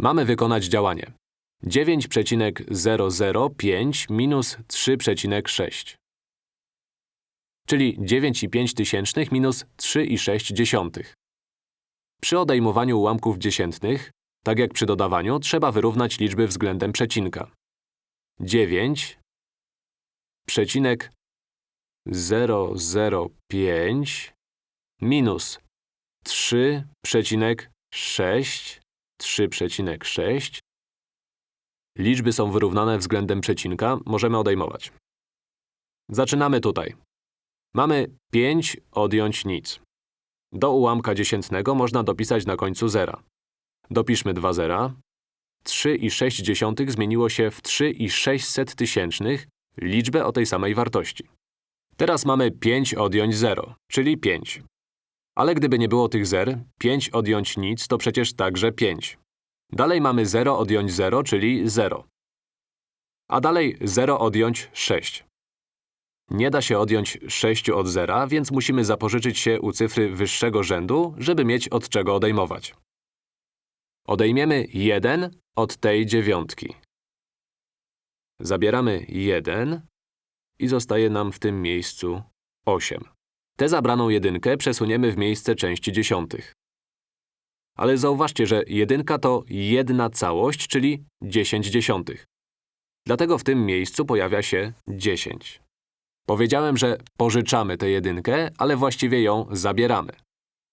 Mamy wykonać działanie. 9,005 minus 3,6. Czyli 9,5 tysięcznych minus 3,6 dziesiątych. Przy odejmowaniu ułamków dziesiętnych, tak jak przy dodawaniu, trzeba wyrównać liczby względem przecinka. 9 przecinek 005 minus 3,6 3,6 Liczby są wyrównane względem przecinka, możemy odejmować. Zaczynamy tutaj. Mamy 5 odjąć nic. Do ułamka dziesiętnego można dopisać na końcu zera. Dopiszmy dwa zera. 3,6 zmieniło się w 3,600 tysięcznych, liczbę o tej samej wartości. Teraz mamy 5 odjąć 0, czyli 5. Ale gdyby nie było tych zer, 5 odjąć nic to przecież także 5. Dalej mamy 0 odjąć 0, czyli 0. A dalej 0 odjąć 6. Nie da się odjąć 6 od zera, więc musimy zapożyczyć się u cyfry wyższego rzędu, żeby mieć od czego odejmować. Odejmiemy 1 od tej dziewiątki. Zabieramy 1 i zostaje nam w tym miejscu 8. Tę zabraną jedynkę przesuniemy w miejsce części dziesiątych. Ale zauważcie, że jedynka to jedna całość, czyli 10 dziesiątych. Dlatego w tym miejscu pojawia się 10. Powiedziałem, że pożyczamy tę jedynkę, ale właściwie ją zabieramy.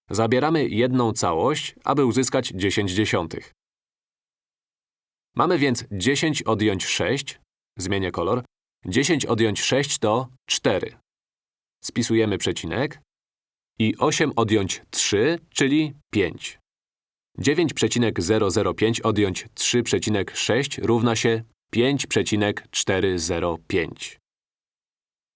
Zabieramy jedną całość, aby uzyskać 10 dziesiątych. Mamy więc 10 odjąć 6, zmienię kolor, 10 odjąć 6 to 4. Spisujemy przecinek i 8 odjąć 3, czyli 5. 9,005 odjąć 3,6 równa się 5,405.